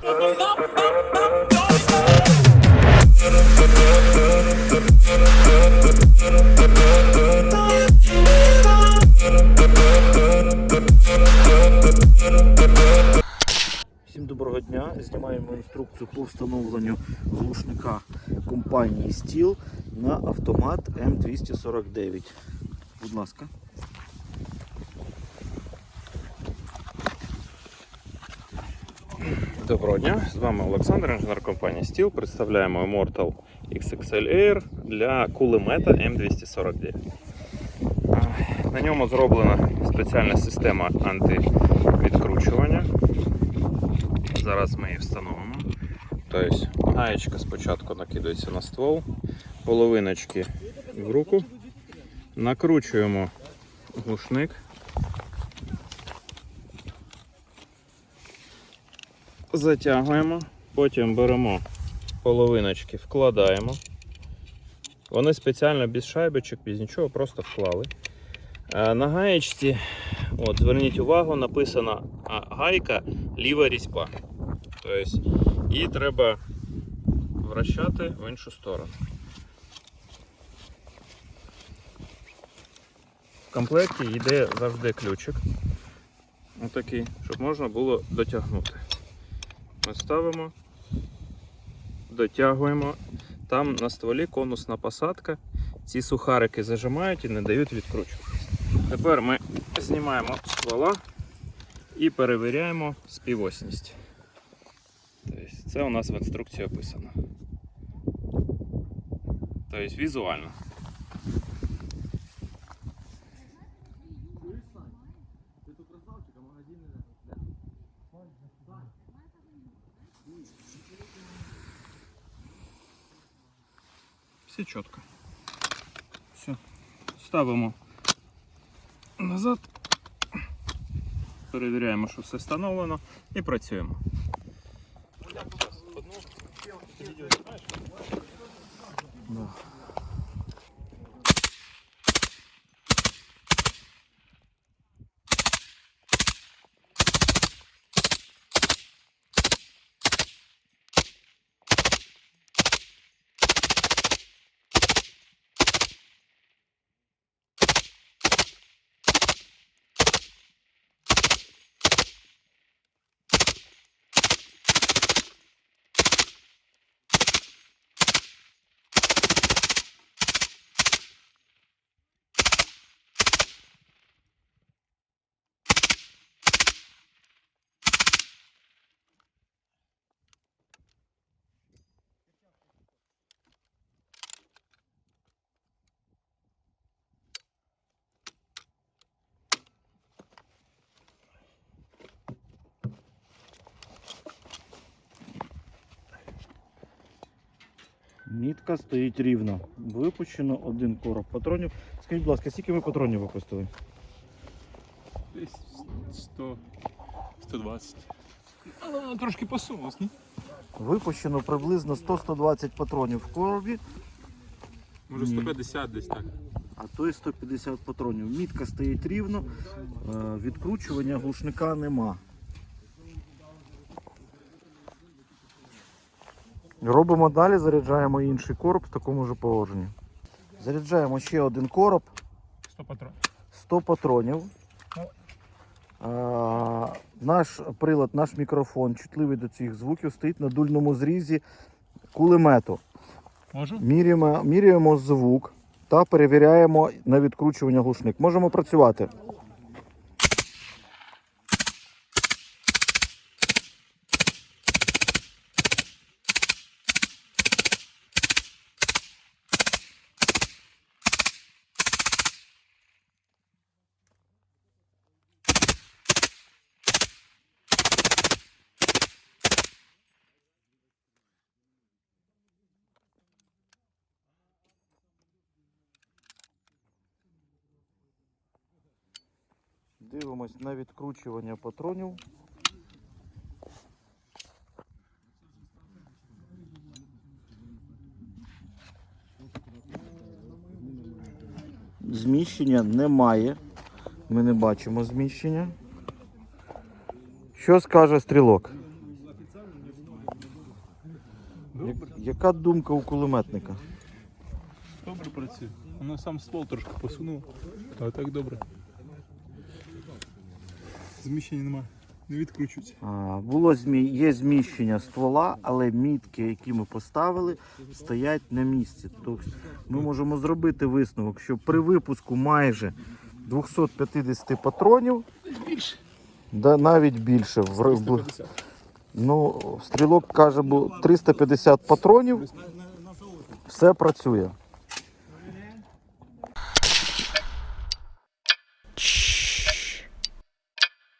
Всім доброго дня. Знімаємо інструкцію по встановленню глушника компанії Steel на автомат М249. Будь ласка. Доброго дня, з вами Олександр, інженер компанії Steel. Представляємо Immortal XXL Air для кулемета М249. На ньому зроблена спеціальна система антивідкручування. Зараз ми її встановимо. Тобто гаєчка спочатку накидується на ствол, половиночки в руку, накручуємо глушник. Затягуємо, потім беремо половиночки, вкладаємо. Вони спеціально без шайбочок, без нічого, просто вклали. Е, На гаєчці, от, зверніть увагу, написано гайка ліва різьба. Тобто, її треба вращати в іншу сторону. В комплекті йде завжди ключик. Отакий, щоб можна було дотягнути. Ми ставимо, дотягуємо. Там на стволі конусна посадка. Ці сухарики зажимають і не дають відкручуватися. Тепер ми знімаємо ствола і перевіряємо співосність. Тобто це у нас в інструкції описано. Тобто візуально. Все чітко. Все. Ставимо назад. Перевіряємо, що все встановлено і працюємо. Мітка стоїть рівно. Випущено один короб патронів. Скажіть, будь ласка, скільки ви патронів випустили? Десь 100, 120. Але воно трошки посунулось, ні? Випущено приблизно 100-120 патронів в коробі, Може Ні. 150 десь так. а то й 150 патронів. Мітка стоїть рівно, е, відкручування глушника нема. Робимо далі, заряджаємо інший короб в такому ж положенні. Заряджаємо ще один короб, 100 патронів. 100 патронів. А, наш прилад, наш мікрофон, чутливий до цих звуків, стоїть на дульному зрізі кулемету. Можу? Міряємо, міряємо звук та перевіряємо на відкручування глушник. Можемо працювати. Дивимось на відкручування патронів. Зміщення немає. Ми не бачимо зміщення. Що скаже стрілок? Яка думка у кулеметника? Добре працює. Воно сам ствол трошки посунув, а так добре. Зміщення немає. Не відкручується. А, було змі... Є зміщення ствола, але мітки, які ми поставили, стоять на місці. Тобто ми можемо зробити висновок, що при випуску майже 250 патронів, да, навіть більше, в... 350. ну, стрілок каже, бу- 350 патронів, все працює.